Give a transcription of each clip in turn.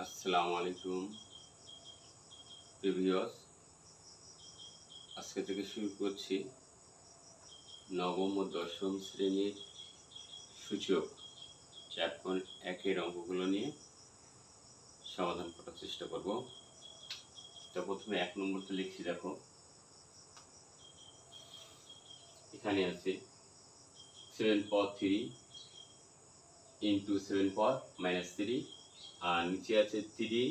আসসালামু আলাইকুম প্রিভিয়াস আজকে থেকে শুরু করছি নবম ও দশম শ্রেণির সূচক। চার পয়েন্ট একের অঙ্কগুলো নিয়ে সমাধান করার চেষ্টা করব। তো প্রথমে এক নম্বরটা লিখছি, দেখো। এখানে আছে সেভেন পর থ্রি ইন্টু সেভেন পর মাইনাস থ্রি আর নিচে আছে three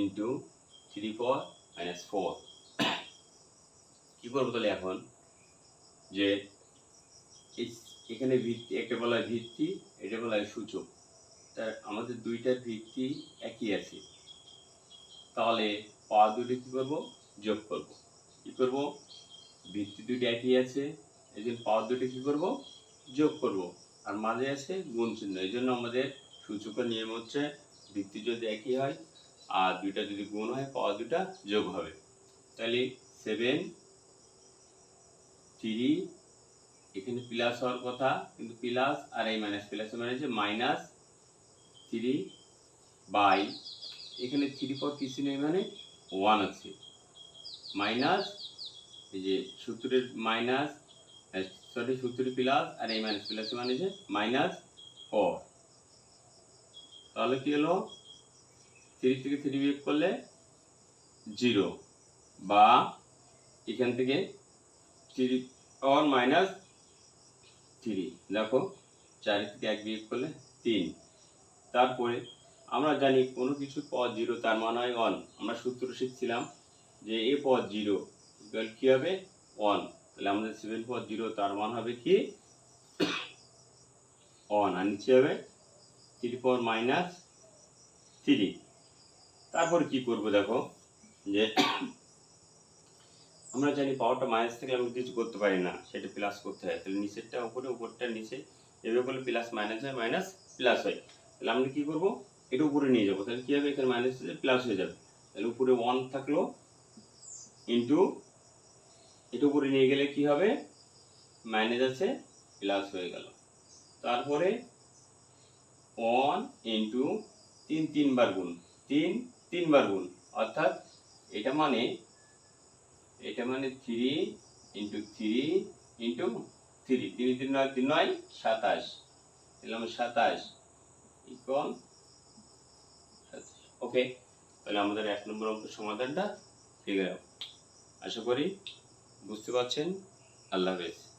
into three four minus four কী করব তাহলে এখন? যে এখানে ভিত্তি, একটা বলা ভিত্তি, এটা বলা সূচক। তার আমাদের দুইটার ভিত্তি একই আছে। তাহলে পাওয়া দুটি কী করব? যোগ করব। কী করব? ভিত্তি দুটি একই আছে, এই জন্য পাওয়ার দুটি কী করব? যোগ করব। আর মাঝে আছে গুণ চিহ্ন। এই জন্য আমাদের সূচকের নিয়ম হচ্ছে ভিত্তি যদি একই হয় আর দুইটা যদি গুণ হয়, পাওয়ার দুটা যোগ হবে। তাহলে সেভেন থ্রি এখানে প্লাস হওয়ার কথা, কিন্তু প্লাস আর এই মাইনাস প্লাস মানে হচ্ছে মাইনাস থ্রি বাই এখানে থ্রি পর কিছু নেই মানে ওয়ান আছে মাইনাস এই যে সূত্রের মাইনাস সরি সূত্রের প্লাস আর এই মাইনাস প্লাস মানে হচ্ছে মাইনাস ফোর তাহলে কি হলো? থ্রি থেকে থ্রি বিয়োগ করলে জিরো বা এখান থেকে থ্রি পাওয়ার মাইনাস থ্রি দেখো, চার থেকে এক বিয়োগ করলে তিন। তারপরে আমরা জানি কোনো কিছু পদ জিরো, তার মান হয় ওয়ান আমরা সূত্র শিখছিলাম যে এ পদ জিরো কি হবে? ওয়ান তাহলে আমাদের সেভেন পদ জিরো, তার মান হবে কি? ওয়ান আর নিচে হবে থ্রি পাওয়ার মাইনাস থ্রি তারপর কি করব দেখো? যে আমরা জানি পাওয়ারটা মাইনাস থেকে আমরা কিছু করতে পারি না, সেটা প্লাস করতে হয়। তাহলে নিচেরটা উপরে, উপরটা নিচে। এভাবে করলে প্লাস মাইনাস হয় মাইনাস প্লাস হয়। তাহলে আমরা কি করব? এটা উপরে নিয়ে যাব। তাহলে কি হবে? এখানে মাইনাস প্লাস হয়ে যাবে। তাহলে উপরে ওয়ান থাকল ইন্টু এটা উপরে নিয়ে গেলে কি হবে? মাইনাস আছে প্লাস হয়ে গেল। তারপরে ওয়ান ইন্টু তিন তিনবার গুণ, তিন তিনবার গুণ। অর্থাৎ এটা মানে এটা মানে three into three into three তিন তিন নয় তিন নয়, সাতাশ। দিলাম সাতাশ ইকুয়াল ওকে তাহলে আমাদের এক নম্বর অঙ্ক সমাধানটা গেল আশা করি বুঝতে পারছেন। আল্লাহ হাফেজ।